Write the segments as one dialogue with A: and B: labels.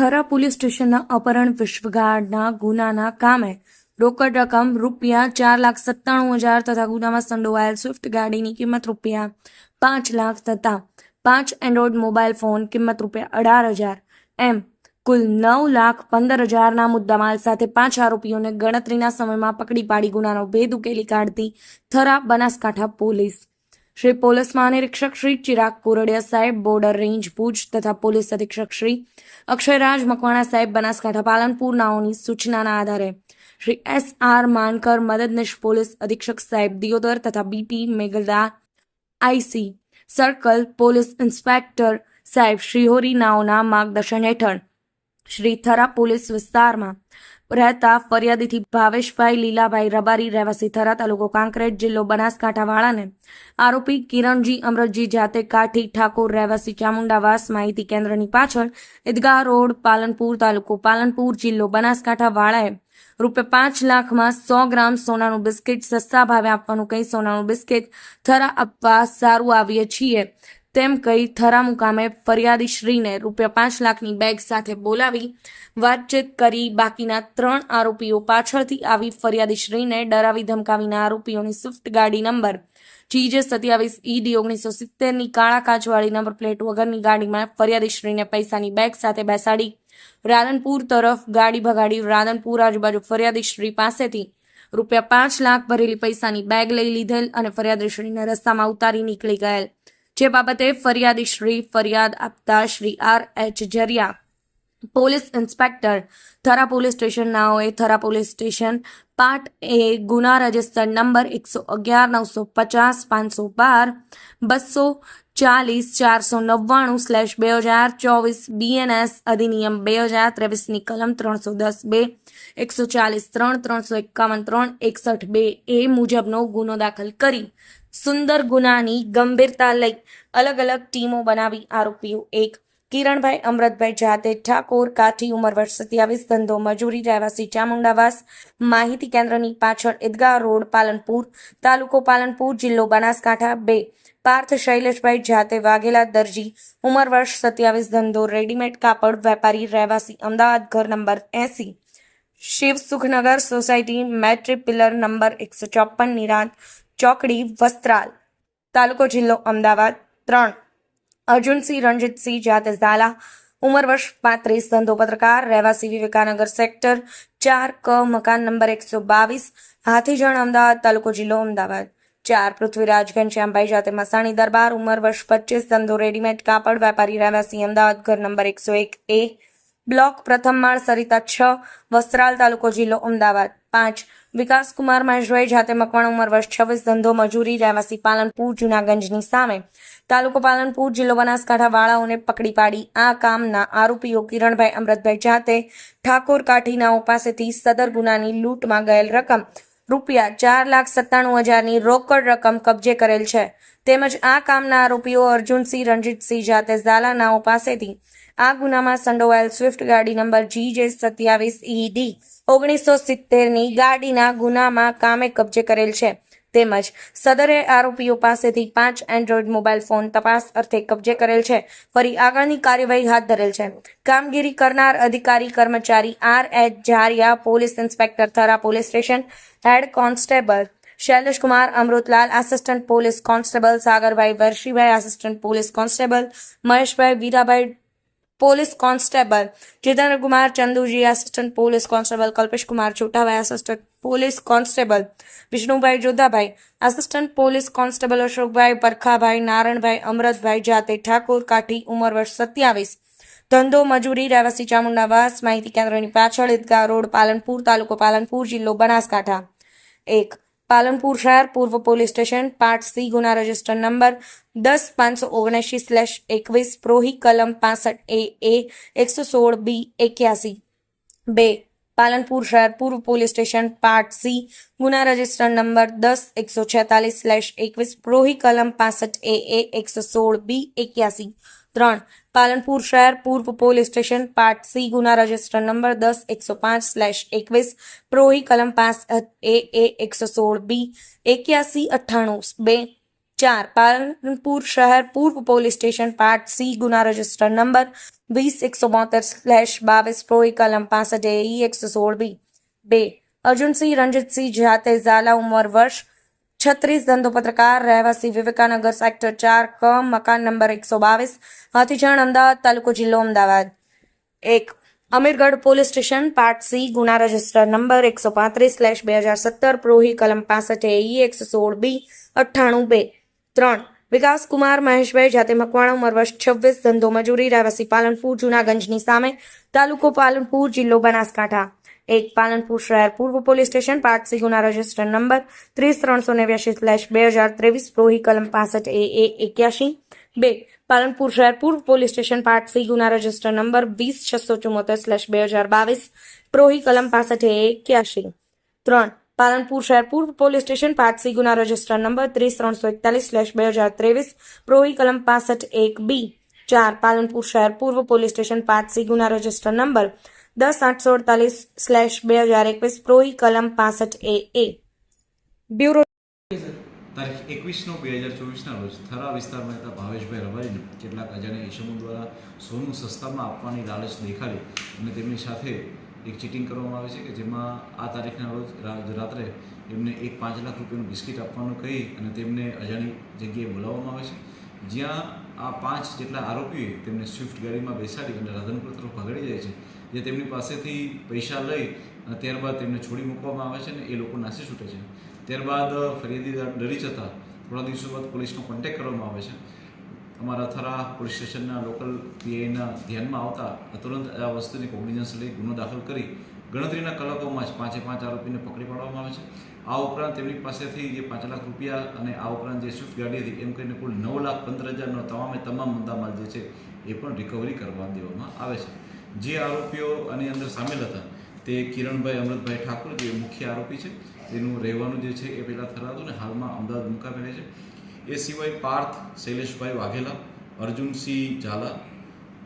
A: Thara police સ્ટેશનના અપહરણ વિશ્વગાર્ડના ગુનાના કામે રોકડ રકમ રૂપિયા ચાર લાખ સત્તાણું હજાર તથા ગુનામાં સંડોવાયેલ સ્વિફ્ટ ગાડીની કિંમત રૂપિયા પાંચ લાખ તથા પાંચ એન્ડ્રોઇડ મોબાઈલ ફોન કિંમત રૂપિયા અઢાર હજાર. એમ, કુલ નવ લાખ પંદર હજારના મુદ્દામાલ સાથે પાંચ આરોપીઓને ગણતરીના સમયમાં પકડી પાડી ગુનાનો ભેદ ઉકેલી કાઢતી થરા બનાસકાંઠા પોલીસ. શ્રી પોલીસ મહાનિરીક્ષક શ્રી ચિરાગ કોરડિયા સાહેબ, બોર્ડર રેન્જ ભુજ તથા પોલીસ અધિક્ષક શ્રી અક્ષયરાજ મકવાણા સાહેબ, બનાસકાંઠા પાલનપુર નાઓની સૂચનાના આધારે શ્રી એસ આર માનકર, મદદનીશ પોલીસ અધિક્ષક સાહેબ દિયોદર તથા બીપી મેઘલદા આઈસી સર્કલ પોલીસ ઇન્સ્પેક્ટર સાહેબ શ્રીહોરી નાઓના માર્ગદર્શન હેઠળ શ્રી થરા પોલીસ વિસ્તારમાં. રહેતા ફરિયાદીથી ભાવેશભાઈ લીલાભાઈ રબારી રહેવાસી થરા તાલુકો કાંકરેજ જિલ્લો બનાસકાંઠા વાળાને આરોપી કિરણજી અમરતજી જાતે કાઠી ઠાકોર રહેવાસી ચામુંડાવાસ માહિતી કેન્દ્રની પાછળ ઈદગાહ રોડ, પાલનપુર તાલુકો પાલનપુર જિલ્લો બનાસકાંઠાવાળાએ રૂપિયા પાંચ લાખમાં સો ગ્રામ સોનાનું બિસ્કિટ સસ્તા ભાવે આપવાનું કહી સોનાનું બિસ્કિટ થરા આપવા સારું આવીએ છીએ. તેમ કહી થરા મુકામે ફરિયાદી શ્રીને રૂપિયા પાંચ લાખની બેગ સાથે બોલાવી વાતચીત કરી બાકીના ત્રણ આરોપીઓ પાછળથી આવી ફરિયાદી શ્રીને ડરાવી ધમકાવીને આરોપીઓની સ્વિફ્ટ ગાડી નંબર જીજે સત્યાવીસ ઈડી ઓગણીસો સિત્તેરની કાળા કાચવાળી નંબર પ્લેટ વગરની ગાડીમાં ફરિયાદી શ્રીને પૈસાની બેગ સાથે બેસાડી રાધનપુર તરફ ગાડી ભગાડી રાધનપુર આજુબાજુ ફરિયાદી શ્રી પાસેથી રૂપિયા પાંચ લાખ ભરેલી પૈસાની બેગ લઈ લીધેલ અને ફરિયાદી શ્રીને રસ્તામાં ઉતારી નીકળી ગયેલ. જે બાબતે ફરિયાદી શ્રી ફરિયાદ આપતા Shri R H Jariya police inspector Thara police station નાઓએ Thara police station part A ગુના રજિસ્ટર નંબર એકસો અગિયાર, નવસો પચાસ, પાંચસો બાર, બસો ચાલીસ, ચારસો નવ્વાણું સ્લેશ બે હજાર ચોવીસ બીએનએસ અધિનિયમ બે હજાર ત્રેવીસની કલમ ત્રણસો દસ બે, એકસો ચાલીસ ત્રણ, ત્રણસો એકાવન ત્રણ, એકસઠ બે એ મુજબનો ગુનો દાખલ કરી સુંદર ગુનાની ગંભીરતા લઈ અલગ અલગ ટીમો બનાવી આરોપીઓ. એક, કિરણભાઈ અમૃતભાઈ જાતે ઠાકોર કાઠી ઉંમર વર્ષ સત્યાવીસ, ધંધો મજૂરી, રહેવાસી ચામુંડાવાસ માહિતી કેન્દ્રની પાછળ ઈદગાહ રોડ, પાલનપુર તાલુકો પાલનપુર, જિલ્લો બનાસકાંઠા. બે, પાર્થ શૈલેષભાઈ જાતે વાઘેલા દરજી, ઉંમર વર્ષ સત્યાવીસ, ધંધો રેડીમેડ કાપડ વેપારી, રહેવાસી, અમદાવાદ, ઘર number AC. Shiv Sukhnagar society metric pillar number એકસો ચોપન નિરાંત ચોકડી, વસ્ત્રાલ તાલુકો જિલ્લો અમદાવાદ. ત્રણ. અર્જુનસિંહ, રણજીતસિંહ, જાતે ઝાલા. ઉંમર વર્ષ પાંત્રીસ. ધંધો પત્રકાર, રહેવાસી વિવેકાનગર સેક્ટર ચાર. ક. મકાન નંબર એકસો બાવીસ. હાથીજણ, અમદાવાદ તાલુકો જિલ્લો અમદાવાદ. ચાર. પૃથ્વીરાજ ઘનશ્યામભાઈ જાતે મસાણી દરબાર. ઉંમર વર્ષ પચીસ. ધંધો રેડીમેડ કાપડ. વેપારી, રહેવાસી, અમદાવાદ. ઘર નંબર એકસો એક એ બ્લોક પ્રથમ માળ, સરિતા છ. વસ્ત્રાલ તાલુકો જિલ્લો અમદાવાદ. પાંચ. વિકાસકુમાર મહેશભાઈ જાતે મકવાણ ઉંમર વર્ષ છવ્વીસ, ધંધો, મજૂરી, રહેવાસી પાલનપુર, જૂનાગંજની સામે. તાલુકો પાલનપુર, જિલ્લો બનાસકાંઠા વાળાઓને પકડી પાડી આ કામના આરોપીઓ કિરણભાઈ અમૃતભાઈ જાતે ઠાકોર કાઠીનાઓ પાસેથી સદર ગુનાની લૂંટમાં ગયેલ રકમ. રૂપિયા ચાર લાખ સત્તાણું હજારની રોકડ રકમ કબજે કરેલ છે. તેમજ આ કામના આરોપીઓ અર્જુનસિંહ, રણજીતસિંહ જાતે ઝાલાનાઓ પાસેથી આ ગુનામાં સંડોવાયેલ સ્વિફ્ટ ગાડી નંબર જી જે સત્યાવીસ ઈડી ઓગણીસો સિત્તેરની ગાડીના ગુનામાં કામે કબજે કરેલ છે. તેમજ સદરે આરોપીઓ પાસેથી પાંચ એન્ડ્રોઇડ મોબાઈલ ફોન તપાસ અર્થે કબજે કરેલ છે. ફરી આગળની કાર્યવાહી હાથ ધરેલ છે. કામગીરી કરનાર અધિકારી કર્મચારી R H Jhariya, police inspector Thara police station head constable Shaileshkumar Amrutlal, assistant police constable Sagarbhai Varshibhai, assistant police constable Maheshbhai Virabhai police constable Jitendra Kumar Chanduji assistant police constable Kalpesh Kumar Chhotabhai assistant police constable Vishnubhai Jodhabhai assistant police constable Ashokbhai Parkhabhai, Naranbhai Amratbhai જાતે, ઠાકોર કાઠી, ઉંમર વર્ષ સત્યાવીસ. ધંધો મજૂરી, રહેવાસી ચામુંડાવાસ, માહિતી કેન્દ્રની પાછળ ઈદગાહ રોડ, પાલનપુર તાલુકો પાલનપુર જિલ્લો બનાસકાંઠા. એક પાલનપુર શહેર પૂર્વ પોલીસ સ્ટેશન પાર્ટ સી ગુના રજિસ્ટર નંબર દસ પાંચસો ઓગણએંશી સ્લેશ એકવીસ પ્રોહી કલમ પાસઠ એ એ એકસો સોળ બી એક્યાસી બે પાલનપુર શહેર પૂર્વ પોલીસ સ્ટેશન પાર્ટ સી ગુના રજિસ્ટર નંબર દસ એકસો છેતાલીસ સ્લેશ એકવીસ પ્રોહી કલમ પાસઠ એ એ એકસો સોળ બી એક્યાસી ત્રણ. પાલનપુર શહેર, પૂર્વ પોલીસ સ્ટેશન, પાર્ટ સી, ગુના રજિસ્ટર નંબર દસ, એકસો પાંચ સ્લેશ એકવીસ, પ્રોહી કલમ પાંચ એ એ, એકસો સોળ, બી, એક્યાસી, અઠ્ઠાણું, બે, ચાર. પાલનપુર શહેર, પૂર્વ પોલીસ સ્ટેશન, પાર્ટ સી, ગુના રજિસ્ટર નંબર વીસ, એકસો બોતેર સ્લેશ બાવીસ, પ્રોહી કલમ પાસઠ એ એકસો સોળ, બી. બે. અર્જુનસિંહ રણજીતસિંહ જાતે ઝાલા ઉંમર વર્ષ છત્રીસ ધંધો પત્રકાર રહેવાસી વિવેકાનગર સેક્ટર ચાર ક મકાન નંબર એકસો બાવીસ હાથીજણ અમદાવાદ તાલુકો જિલ્લો, અમદાવાદ. એક, Amirgadh police station, part C, ગુના રજિસ્ટર નંબર એકસો પાંત્રીસ સ્લેશ બે હજાર સત્તર, પ્રોહી કલમ પાસઠ એ એકસો સોળ બી, અઠ્ઠાણું બે. ત્રણ, વિકાસ કુમાર મહેશભાઈ જાતે મકવાણા, ઉંમર વર્ષ છવ્વીસ, ધંધો મજૂરી, રહેવાસી પાલનપુર, જૂનાગંજની સામે, તાલુકો પાલનપુર, જિલ્લો બનાસકાંઠા. એક પાલનપુર શહેર પૂર્વ પોલીસ સ્ટેશન પાર્ટ સી ગુના રજિસ્ટર નંબર ત્રીસ ત્રણસો નેવ્યાસી સ્લેશ બે હજાર ત્રેવીસ, પ્રોહી કલમ પાસઠ એ એ એક્યાસી બે, પાલનપુર શહેર પૂર્વ પોલીસ સ્ટેશન પાર્ટ સી ગુના રજિસ્ટર નંબર વીસ છસો ચુમ્મોતેર સ્લેશ બે હજાર બાવીસ, પ્રોહી કલમ પાસઠ એ એક્યાસી ત્રણ, પાલનપુર શહેર પૂર્વ પોલીસ સ્ટેશન પાર્ટ સી ગુના રજિસ્ટર નંબર ત્રીસ ત્રણસો એકતાલીસ સ્લેશ બે હજાર ત્રેવીસ, પ્રોહી કલમ પાસઠ એક બી ચાર, પાલનપુર શહેર પૂર્વ પોલીસ સ્ટેશન પાર્ટ સી ગુના રજિસ્ટર નંબર દસ આઠસો અડતાલીસ સ્લેશ બે હજાર એકવીસ પ્રોઈ કલમ પાસઠ એ એ. બ્યુરો
B: તારીખ એકવીસ નવ બે હજાર ચોવીસના રોજ થરા વિસ્તારમાં રહેતા ભાવેશભાઈ રબારીને કેટલાક અજાણ્યા ઈસમો દ્વારા સોનું સસ્તામાં આપવાની લાલચ દેખાડી અને તેમની સાથે એક ચીટિંગ કરવામાં આવે છે કે જેમાં આ તારીખના રોજ રાત્રે એમને એક પાંચ લાખ રૂપિયાનું બિસ્કિટ આપવાનું કહી અને તેમને અજાણી જગ્યાએ બોલાવવામાં આવે છે. જ્યાં આ પાંચ જેટલા આરોપીએ તેમને સ્વિફ્ટ ગાડીમાં બેસાડી અને રાધનપુર તરફ ભગાડી જાય છે, જે તેમની પાસેથી પૈસા લઈ અને ત્યારબાદ તેમને છોડી મૂકવામાં આવે છે અને એ લોકો નાસી છૂટે છે. ત્યારબાદ ફરિયાદી ડરી જતા થોડા દિવસો બાદ પોલીસનો કોન્ટેક કરવામાં આવે છે. અમારા થરા પોલીસ સ્ટેશનના લોકલ પીઆઈના ધ્યાનમાં આવતા તુરંત આ વસ્તુની કોગ્નિઝન્સ લઈ ગુનો દાખલ કરી ગણતરીના કલાકોમાં જ પાંચે પાંચ આરોપીને પકડી પાડવામાં આવે છે. આ ઉપરાંત તેમની પાસેથી જે પાંચ લાખ રૂપિયા અને આ ઉપરાંત જે સ્વિફ્ટ ગાડી હતી, એમ કરીને કુલ નવ લાખ પંદર હજારનો તમામે તમામ મુદ્દામાલ જે છે, એ પણ રિકવરી કરવા દેવામાં આવે છે. જે આરોપીઓ આની અંદર સામેલ હતા, તે કિરણભાઈ અમૃતભાઈ ઠાકોર, જે મુખ્ય આરોપી છે, તેનું રહેવાનું જે છે, એ પહેલાં થરાતું ને હાલમાં અમદાવાદ મુકામે છે. એ સિવાય પાર્થ શૈલેષભાઈ વાઘેલા, અર્જુનસિંહ ઝાલા,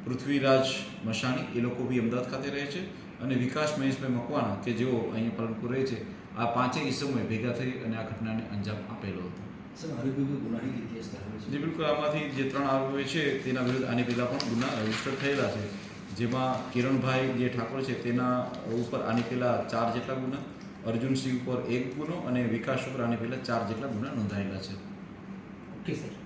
B: પૃથ્વીરાજ મશાણી એ લોકો બી અમદાવાદ ખાતે રહે છે. અને વિકાસ મહેશભાઈ મકવાણા કે જેઓ અહીંયા પાલનપુર રહે છે આ પાંચેય ઇસમોએ ભેગા થઈ અને આ ઘટનાને અંજામ આપેલો હતો. જે બિલકુલ. આમાંથી જે ત્રણ આરોપીઓ છે તેના વિરુદ્ધ આની પહેલાં પણ ગુના રજિસ્ટર થયેલા છે. જેમાં કિરણભાઈ જે ઠાકોર છે તેના ઉપર આની પહેલાં ચાર જેટલા ગુના અર્જુનસિંહ ઉપર એક ગુનો અને વિકાસ ઉપર આની પહેલાં ચાર જેટલા ગુના નોંધાયેલા છે.
C: Okay sir.